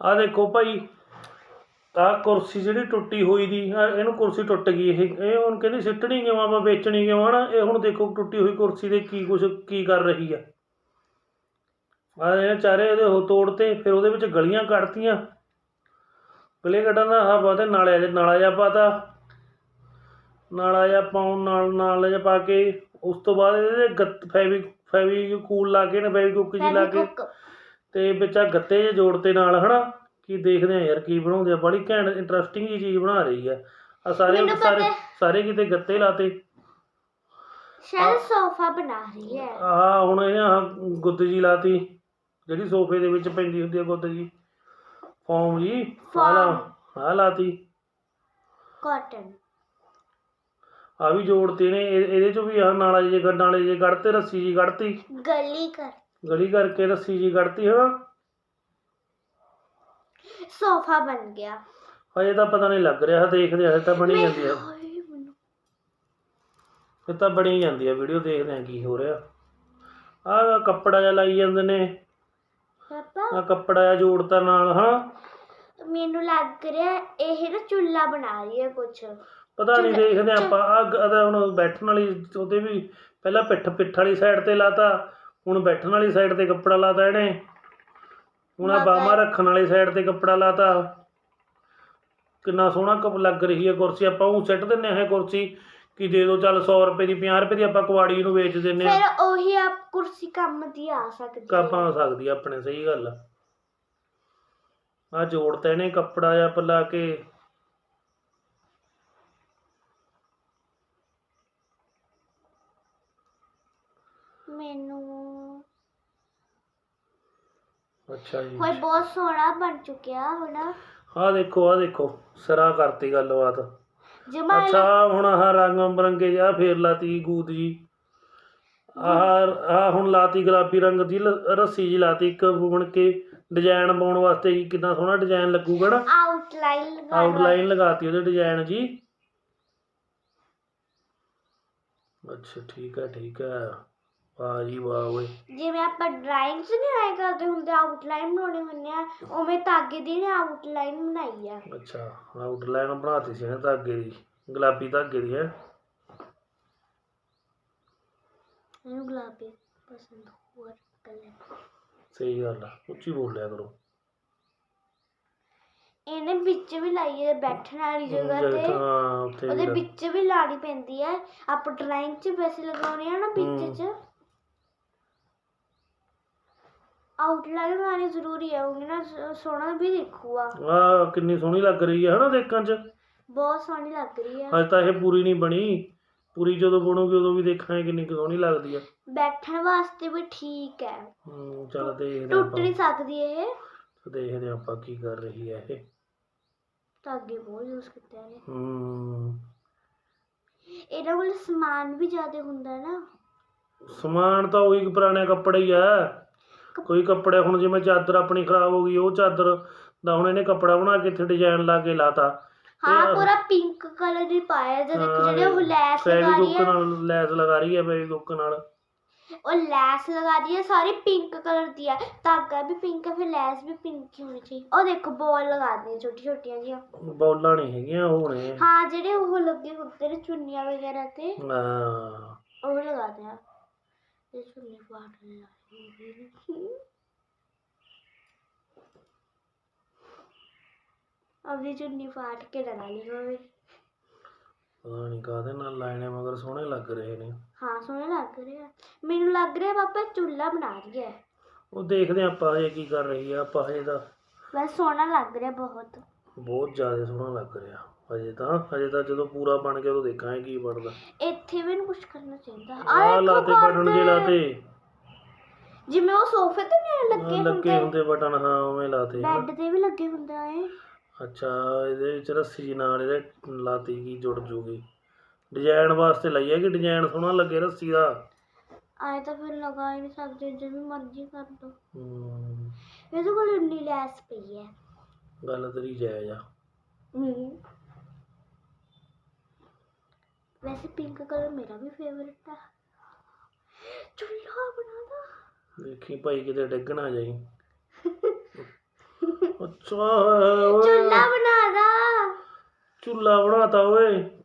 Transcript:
ਆ ਦੇਖੋ ਭਾਈ, ਆਹ ਕੁਰਸੀ ਜਿਹੜੀ ਟੁੱਟੀ ਹੋਈ ਦੀ ਇਹਨੂੰ ਕੁਰਸੀ ਟੁੱਟ ਗਈ ਇਹ। ਇਹ ਹੁਣ ਕਹਿੰਦੀ ਸਿੱਟਣੀ ਕਿਉਂ ਆਪਾਂ ਵੇਚਣੀ ਕਿਉਂ ਹਨਾ ਇਹ ਹੁਣ ਦੇਖੋ ਟੁੱਟੀ ਹੋਈ ਕੁਰਸੀ ਦੇ ਕੀ ਕੁਛ, ਕੀ ਕਰ ਰਹੀ ਆ। ਆ ਇਹ ਚਾਰੇ ਇਹਦੇ ਉਹ ਤੋੜਤੇ, ਫਿਰ ਉਹਦੇ ਵਿੱਚ ਗਲੀਆਂ ਕੱਢਤੀਆਂ। ਗਲੇ ਕੱਢਣ ਦਾ ਹਾਂ ਬਾਤੇ ਨਾਲੇ ਜਿਹਾ ਨਾਲਾ ਜਿਹਾ ਪਾਤਾ। ਨਾਲਾ ਜਿਹਾ ਪਾਉਣ ਨਾਲ ਨਾਲ ਜਿਹਾ ਪਾ ਕੇ, ਉਸ ਤੋਂ ਬਾਅਦ ਇਹਦੇ ਗੱਤ ਫੈਵੀ ਫੈਵੀ ਕੂਲ ਲਾ ਕੇ ਨਾ ਫੈਵੀ ਕੁੱਕ ਜੀ ਲਾ ਕੇ ਫੈਵੀਕੁੱਕ। ਤੇ ਵਿੱਚ ਆ ਗੱਤੇ ਜੇ ਜੋੜਤੇ ਨਾਲ ਹਨਾ? ਕੀ ਦੇਖਦੇ ਆ ਯਾਰ ਕੀ ਬਣਾਉਂਦੇ ਆ? ਬੜੀ ਘੈਂਟ ਇੰਟਰਸਟਿੰਗ ਜੀ ਚੀਜ਼ ਬਣਾ ਰਹੀ ਆ। ਆ ਸਾਰੇ ਮੈਨੂੰ ਸਾਰੇ ਹੈ। ਸਾਰੇ ਕਿਤੇ ਗੱਤੇ ਲਾਤੇ। ਸ਼ਾਇਦ ਸੋਫਾ ਬਣਾ ਰਹੀ ਹੈ। ਆ ਹੁਣ ਇਹ ਆਹ ਗੁੱਦ ਜੀ ਲਾਤੀ ਜਿਹੜੀ ਸੋਫੇ ਦੇ ਵਿੱਚ ਪੈਂਦੀ ਹੁੰਦੀ ਆ ਗੁੱਦ ਜੀ ਫੋਮ ਜੀ ਆ ਲਾ ਆ ਲਾਤੀ। ਕਾਟਨ। ਆ ਵੀ ਜੋੜਤੇ ਨੇ ਇਹ- ਇਹਦੇ ਚੋਂ ਵੀ ਆ ਨਾਲਾ ਜੇ ਗੱਡ ਨਾਲੇ ਜੇ ਕੱਢਤੇ ਰੱਸੀ ਜੀ ਕੱਢਤੀ ਗਲੀ ਕਰ ਗਲੀ ਕਰਕੇ ਰੱਸੀ ਜੀ ਕੱਢਤੀ ਹਾਂ ਸੋਫਾ ਬਣ ਗਿਆ। ਹਜੇ ਤਾਂ ਪਤਾ ਨਹੀਂ ਲੱਗ ਰਿਹਾ ਦੇਖਦੇ ਹਜੇ ਤਾਂ ਬਣੀ ਜਾਂਦੀ ਹਾਏ ਮੈਨੂੰ। ਫਿਰ ਤਾਂ ਬਣੀ ਜਾਂਦੀ ਆ ਵੀਡੀਓ ਦੇਖਦੇ ਆ ਕੀ ਹੋ ਰਿਹਾ। ਆ ਕੱਪੜਾ ਜਿਹਾ ਲਾਈ ਜਾਂਦੇ ਨੇ। ਪਾਪਾ। ਆ ਕੱਪੜਾ ਜਿਹਾ ਜੋੜਤਾ ਨਾਲ ਹਾਂ। ਮੈਨੂੰ ਲੱਗ ਰਿਹਾ ਇਹ ਨਾ ਚੁੱਲਾ ਬਣਾ ਰਹੀ ਹੈ ਕੁਛ। ਪਤਾ ਨਹੀਂ ਦੇਖਦੇ ਆਪਾਂ ਆ ਅਦਾ ਹੁਣ ਬੈਠਣ ਵਾਲੀ ਉਹਦੇ ਵੀ ਪਹਿਲਾਂ ਪਿੱਠ ਪਿੱਠ ਵਾਲੀ ਸਾਈਡ ਤੇ ਲਾਤਾ। ਹੁਣ ਬੈਠਣ ਵਾਲੀ ਸਾਈਡ ਤੇ ਕੱਪੜਾ ਲਾਤਾ ਇਹਨੇ। ਹੁਣ ਆ ਬਾਹਾਂ ਰੱਖਣ ਵਾਲੀ ਸਾਈਡ ਤੇ ਕੱਪੜਾ ਲਾਤਾ। ਕਿੰਨਾ ਸੋਹਣਾ ਕੱਪ ਲੱਗ ਰਹੀ ਹੈ ਕੁਰਸੀ। ਆਪਾਂ ਉਹ ਸਿੱਟ ਦਿੰਨੇ ਆ ਇਹ ਕੁਰਸੀ ਕਿ ਦੇ ਦਿਓ ਚੱਲ 100 ਰੁਪਏ ਦੀ 50 ਰੁਪਏ ਦੀ ਆਪਾਂ ਕੁਆੜੀ ਨੂੰ ਵੇਚ ਦਿੰਨੇ ਆ ਫਿਰ ਉਹੀ ਆਪ ਕੁਰਸੀ ਕੰਮ ਦੀ ਆ ਸਕਦੀ ਕੰਮ ਆ ਸਕਦੀ ਆ ਆਪਣੇ ਸਹੀ ਗੱਲ ਆ। ਆ ਜੋੜਤਾ ਇਹਨੇ ਕੱਪੜਾ ਜਿਹਾ ਪਲਾ ਕੇ ਮੈਨੂੰ ਅੱਛਾ ਜੀ। ਕੋਈ ਬਹੁਤ ਸੋਹਣਾ ਬਣ ਚੁੱਕਿਆ ਹੁਣ। ਆ ਦੇਖੋ ਆ ਦੇਖੋ ਸਰਾ ਕਰਤੀ ਗੱਲਬਾਤ। ਜਮਾ ਅੱਛਾ ਹੁਣ ਆਹ ਰੰਗ ਬਰੰਗੇ ਜਿਹਾ ਫੇਰ ਲਾਤੀ ਗੂਦ ਜੀ। ਆਹ ਆਹ ਹੁਣ ਲਾਤੀ ਗੁਲਾਬੀ ਰੰਗ ਦੀ ਲ- ਰੱਸੀ ਜੀ ਲਾਤੀ ਇੱਕ ਬੁਣ ਕੇ ਡਿਜ਼ਾਈਨ ਪਾਉਣ ਵਾਸਤੇ ਜੀ ਕਿੰਨਾ ਸੋਹਣਾ ਡਿਜ਼ਾਈਨ ਲੱਗੂਗਾ ਨਾ। ਆਊਟਲਾਈਨ ਲਗਾ ਆਊਟਲਾਈਨ ਲਗਾਤੀ ਉਹਦੇ ਡਿਜ਼ਾਈਨ ਜੀ। ਅੱਛਾ ਠੀਕ ਹੈ ਠੀਕ ਹੈ। ਵਾਹ ਜੀ ਵਾਹ ਓਏ। ਜਿਵੇਂ ਆਪਾਂ ਡਰਾਇੰਗ 'ਚ ਨਹੀਂ ਆਏ ਕਰਦੇ ਹੁੰਦੇ ਆਊਟਲਾਈਨ ਬਣਾਉਣੇ ਹੁੰਦੇ ਆ ਉਵੇਂ ਧਾਗੇ ਦੀ ਨੇ ਆਊਟਲਾਈਨ ਬਣਾਈ ਆ। ਅੱਛਾ ਆਊਟਲਾਈਨ ਬਣਾਤੀ ਸੀ ਇਹਨੇ ਧਾਗੇ ਦੀ ਗੁਲਾਬੀ ਧਾਗੇ ਦੀ ਹੈ। ਮੈਨੂੰ ਗੁਲਾਬੀ ਪਸੰਦ ਹੋਰ ਕਲਰ ਸਹੀ ਗੱਲ ਆ ਉੱਚੀ ਬੋਲਿਆ ਕਰੋ। ਇਹਨੇ ਵਿੱਚ ਵੀ ਲਾਈ ਹੈ ਬੈਠਣ ਵਾਲੀ ਜਗ੍ਹਾ ਤੇ। ਹਾਂ ਉੱਥੇ ਉਹਦੇ ਵੀ ਵਿੱਚ ਵੀ ਲਾਣੀ ਪੈਂਦੀ ਹੈ। ਆਪਾਂ ਡਰਾਇੰਗ 'ਚ ਵੈਸੇ ਲਗਾਉਣੇ ਆ ਨਾ। ਵਿੱਚ 'ਚ। ਆਊਟਲਾਈਨ ਬਣਾਉਣੀ ਜ਼ਰੂਰੀ ਹੈ ਉਹਨੇ ਨਾ ਸੋਹਣਾ ਵੀ ਦਿਖੂਗਾ। ਆ ਕਿੰਨੀ ਸੋਹਣੀ ਲੱਗ ਰਹੀ ਹੈ ਹਨਾ ਦੇਖਣ 'ਚ? ਬਹੁਤ ਸੋਹਣੀ ਲੱਗ ਰਹੀ ਹੈ ਅੱਜ ਤਾਂ ਇਹ ਪੂਰੀ ਨਹੀਂ ਬਣੀ। ਪੂਰੀ ਜਦੋਂ ਬਣੂਗੀ ਉਦੋਂ ਵੀ ਦੇਖਾਂਗੇ ਕਿੰਨੀ ਕੁ ਸੋਹਣੀ ਲੱਗਦੀ ਆ। ਬੈਠਣ ਵਾਸਤੇ ਵੀ ਠੀਕ ਹੈ ਹੂੰ ਚੱਲ ਦੇਖਦੇ ਟੁੱਟ ਆਪਾਂ। ਨਹੀਂ ਸਕਦੀ ਇਹ। ਦੇਖਦੇ ਆਪਾਂ ਕੀ ਕਰ ਰਹੀ ਹੈ ਇਹ। ਧਾਗੇ ਬਹੁਤ ਯੂਜ਼ ਕੀਤੇ ਨੇ ਹੂੰ। ਇਹਨਾਂ ਕੋਲ ਸਮਾਨ ਵੀ ਜ਼ਿਆਦਾ ਹੁੰਦਾ ਹੈ ਨਾ। ਸਮਾਨ ਤਾਂ ਉਹੀ ਪੁਰਾਣੇ ਕੱਪੜੇ ਹੀ ਆ। ਕੋਈ ਕੱਪੜੇ ਹੁਣ ਜਿਵੇਂ ਚਾਦਰ ਆਪਣੀ ਖਰਾਬ ਹੋ ਗਈ ਉਹ ਚਾਦਰ ਦਾ ਹੁਣ ਇਹਨੇ ਕੱਪੜਾ ਬਣਾ ਕੇ ਇੱਥੇ ਡਿਜ਼ਾਈਨ ਲਾ ਕੇ ਲਾਤਾ। ਹਾਂ ਪੂਰਾ ਪਿੰਕ ਕਲਰ ਹੀ ਪਾਇਆ ਜੇ ਦੇਖੋ ਹਾਂ, ਜਿਹੜੇ ਉਹ ਲੈਸ ਲਗਾ ਰਹੀ ਫੈਵੀਕੁੱਕ ਹੈ। ਨਾਲ ਲੈਸ ਲਗਾ ਰਹੀ ਹੈ ਫੈਵੀਕੁੱਕ ਨਾਲ। ਉਹ ਲੈਸ ਲਗਾ ਰਹੀ ਹੈ ਸਾਰੀ ਪਿੰਕ ਕਲਰ ਦੀ ਹੈ ਧਾਗਾ ਵੀ ਪਿੰਕ ਹੈ ਫਿਰ ਲੈਸ ਵੀ ਪਿੰਕ ਹੀ ਹੋਣੀ ਚਾਹੀਦੀ। ਉਹ ਦੇਖੋ ਬੋਲ ਲਗਾ ਦੀਆਂ ਛੋਟੀ ਛੋਟੀਆਂ ਜੀਆਂ ਬੌਲਾਂ ਨਹੀਂ ਹੈਗੀਆਂ ਉਹ ਨੇ ਹਾਂ ਜਿਹੜੇ ਉਹ ਲੱਗੇ ਹੁੰਦੇ ਨੇ ਚੁੰਨੀਆਂ ਵਗੈਰਾ ਤੇ ਹਾਂ। ਉਹ ਲਗਾ ਦਿਆਂ ਇਹ ਚੁੰਨੀ ਪਾਟ ਲਾ ਅਭੀ ਚੁੰਨੀ ਪਾਟ ਕੇ ਲਗਾ ਲਈ ਹੋਵੇ। ਪਤਾ ਨਹੀਂ ਕਾਹਦੇ ਨਾਲ ਲਾਈਨੇ ਮਗਰ ਸੋਹਣੇ ਲੱਗ ਰਹੇ ਨੇ। ਹਾਂ ਸੋਹਣਾ ਲੱਗ ਰਿਹਾ ਮੈਨੂੰ ਲੱਗ ਰਿਹਾ ਪਾਪਾ ਚੁੱਲਾ ਬਣਾ ਰਹੀ ਹੈ। ਉਹ ਦੇਖਦੇ ਆਪਾਂ ਹਜੇ ਕੀ ਕਰ ਰਹੀ ਆ ਆਪਾਂ ਤਾਂ ਵੈਸੇ ਸੋਹਣਾ ਲੱਗ ਰਿਹਾ ਬਹੁਤ। ਬਹੁਤ ਜ਼ਿਆਦਾ ਸੋਹਣਾ ਲੱਗ ਰਿਹਾ। ਹਜੇ ਤਾਂ ਹਜੇ ਤਾਂ ਜਦੋਂ ਪੂਰਾ ਬਣ ਗਿਆ ਉਦੋਂ ਦੇਖਾਂਗੇ ਕੀ ਬਣਦਾ। ਇੱਥੇ ਵੀ ਕੁਝ ਕਰਨਾ ਚਾਹੀਦਾ। ਆਹ ਲਾਤੇ ਬਟਨ ਜੇ। ਲਾਤੇ। ਜਿਵੇਂ ਉਹ ਸੋਫੇ ਤੇ ਨਹੀਂ ਲੱਗੇ ਲੱਗੇ ਹੁੰਦੇ। ਬਟਨ ਹਾਂ ਉਵੇਂ ਲਾਤੇ। ਬੈੱਡ ਤੇ ਵੀ ਲੱਗੇ ਹੁੰਦੇ ਆ ਇਹ। ਅੱਛਾ ਇਹਦੇ ਵਿੱਚ ਰੱਸੀ ਨਾਲ ਇਹਦੇ ਲਾਤੀ ਕੀ ਜੁੜ ਜੂਗੀ। ਡਿਜ਼ਾਈਨ ਵਾਸਤੇ ਲਈ ਹੈ ਕਿ ਡਿਜ਼ਾਈਨ ਸੋਹਣਾ ਲੱਗੇ ਰੱਸੀ ਦਾ? ਆਏ ਤਾਂ ਫਿਰ ਲਗਾ ਹੀ ਨਹੀਂ ਸਕਦੇ ਜਿਵੇਂ ਮਰਜ਼ੀ ਕਰ ਦੋ। ਇਹਦੇ ਕੋਲ ਇੰਨੀ ਲੈਸ ਪਈ ਹੈ। ਗੱਲ ਤੇਰੀ ਜਾਇਜ਼ ਆ। ਵੈਸੇ ਪਿੰਕ ਕਲਰ ਮੇਰਾ ਵੀ ਫੇਵਰਿਟ ਹੈ ਚੁੱਲ੍ਹਾ ਬਣਾਦਾ। ਦੇਖੀ ਭਾਈ ਕਿਤੇ ਡਿੱਗ ਨਾ ਜਾਈ। ਅੱਛਾ ਓਏ। ਚੁੱਲਾ ਬਣਾ ਦਾ ਚੁੱਲਾ ਬਣਾਤਾ ਓਏ।